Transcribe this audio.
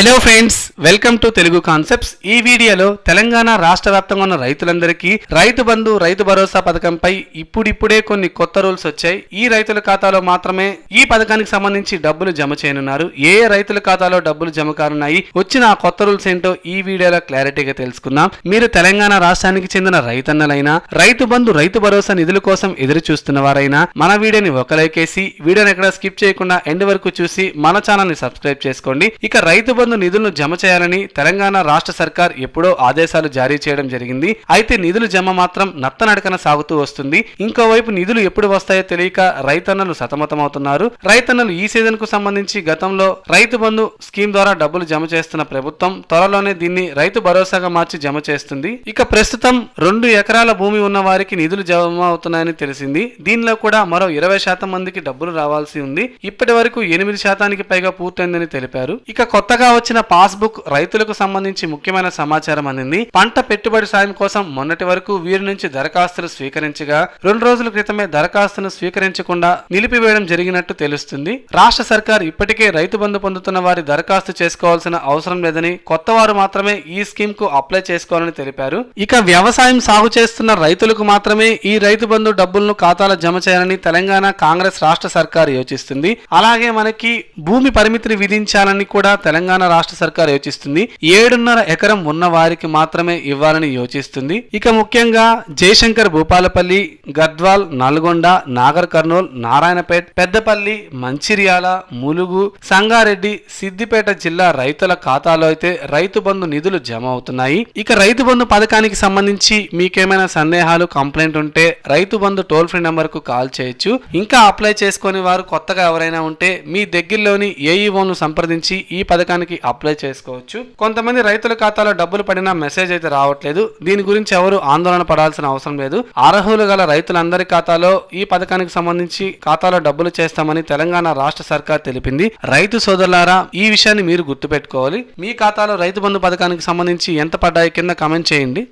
Hello friends welcome to Telugu concepts ఈ వీడియోలో తెలంగాణ రాష్ట్ర వ్యాప్తంగా ఉన్న రైతులందరికీ రైతు బంధు రైతు భరోసా పథకంపై ఇప్పుడిప్పుడే కొన్ని కొత్త రూల్స్ వచ్చాయి. ఈ రైతుల ఖాతాలో మాత్రమే ఈ పథకానికి సంబంధించి డబ్బులు జమ చేయనున్నారు. ఏ రైతుల ఖాతాలో డబ్బులు జమ కానున్నాయి వచ్చిన ఆ కొత్త రూల్స్ ఏంటో ఈ వీడియోలో క్లారిటీగా తెలుసుకుందాం. మీరు తెలంగాణ రాష్ట్రానికి చెందిన రైతన్నలైనా రైతు బంధు రైతు భరోసా నిధుల కోసం ఎదురు చూస్తున్న వారైనా మన వీడియోని ఒక లైక్ వేసి వీడియోని ఎక్కడ స్కిప్ చేయకుండా ఎండ్ వరకు చూసి మన ఛానల్ని సబ్స్క్రైబ్ చేసుకోండి. ఇక రైతు బంధు నిధులను జమ చేయాలని తెలంగాణ రాష్ట్ర సర్కార్ ఎప్పుడో ఆదేశాలు జారీ చేయడం జరిగింది. అయితే నిధులు జమ మాత్రం నత్తనడకన సాగుతూ వస్తుంది. ఇంకోవైపు నిధులు ఎప్పుడు వస్తాయో తెలియక రైతన్నలు సతమతమవుతున్నారు. రైతన్నలు ఈ సీజన్కు సంబంధించి గతంలో రైతు బంధు స్కీమ్ ద్వారా డబ్బులు జమ చేస్తున్న ప్రభుత్వం త్వరలోనే దీన్ని రైతు భరోసాగా మార్చి జమ చేస్తుంది. ఇక ప్రస్తుతం రెండు ఎకరాల భూమి ఉన్న వారికి నిధులు జమ అవుతున్నాయని తెలిసింది. దీనిలో కూడా మరో ఇరవై శాతం మందికి డబ్బులు రావాల్సి ఉంది. ఇప్పటి వరకు ఎనిమిది శాతానికి పైగా పూర్తయిందని తెలిపారు. ఇక కొత్తగా వచ్చిన పాస్బుక్ రైతులకు సంబంధించి ముఖ్యమైన సమాచారం అందింది. పంట పెట్టుబడి సాయం కోసం మొన్నటి వరకు వీరి నుంచి దరఖాస్తులు స్వీకరించగా రెండు రోజుల క్రితమే దరఖాస్తును స్వీకరించకుండా నిలిపివేయడం జరిగినట్టు తెలుస్తుంది. రాష్ట్ర సర్కార్ ఇప్పటికే రైతు బంధు పొందుతున్న వారి దరఖాస్తు చేసుకోవాల్సిన అవసరం లేదని కొత్త వారు మాత్రమే ఈ స్కీమ్కు అప్లై చేసుకోవాలని తెలిపారు. ఇక వ్యవసాయం సాగు చేస్తున్న రైతులకు మాత్రమే ఈ రైతు బంధు డబ్బులను ఖాతాలో జమ చేయాలని తెలంగాణ కాంగ్రెస్ రాష్ట్ర సర్కార్ యోచిస్తుంది. అలాగే మనకి భూమి పరిమితిని విధించాలని కూడా తెలంగాణ రాష్ట్ర సర్కార్ యోచిస్తుంది. ఏడున్నర ఎకరం ఉన్న వారికి మాత్రమే ఇవ్వాలని యోచిస్తుంది. ఇక ముఖ్యంగా జయశంకర్ భూపాలపల్లి గద్వాల్ నల్గొండ నాగర్ కర్నూల్ నారాయణపేట్ పెద్దపల్లి మంచిర్యాల ములుగు సంగారెడ్డి సిద్దిపేట జిల్లా రైతుల ఖాతాలో అయితే రైతు బంధు నిధులు జమ అవుతున్నాయి. ఇక రైతు బంధు పథకానికి సంబంధించి మీకేమైనా సందేహాలు కంప్లైంట్ ఉంటే రైతు బంధు టోల్ ఫ్రీ నెంబర్కు కాల్ చేయొచ్చు. ఇంకా అప్లై చేసుకునే వారు కొత్తగా ఎవరైనా ఉంటే మీ దగ్గరలోని ఏఈఓను సంప్రదించి ఈ పథకానికి అప్లై చేసుకోవచ్చు. కొంతమంది రైతుల ఖాతాలో డబ్బులు పడినా మెసేజ్ అయితే రావట్లేదు. దీని గురించి ఎవరు ఆందోళన పడాల్సిన అవసరం లేదు. అర్హులు గల రైతులందరి ఖాతాలో ఈ పథకానికి సంబంధించి ఖాతాలో డబ్బులు చేస్తామని తెలంగాణ రాష్ట్ర సర్కార్ తెలిపింది. రైతు సోదరులారా ఈ విషయాన్ని మీరు గుర్తుపెట్టుకోవాలి. మీ ఖాతాలో రైతు బంధు పథకానికి సంబంధించి ఎంత పడ్డాయి కింద కామెంట్ చేయండి.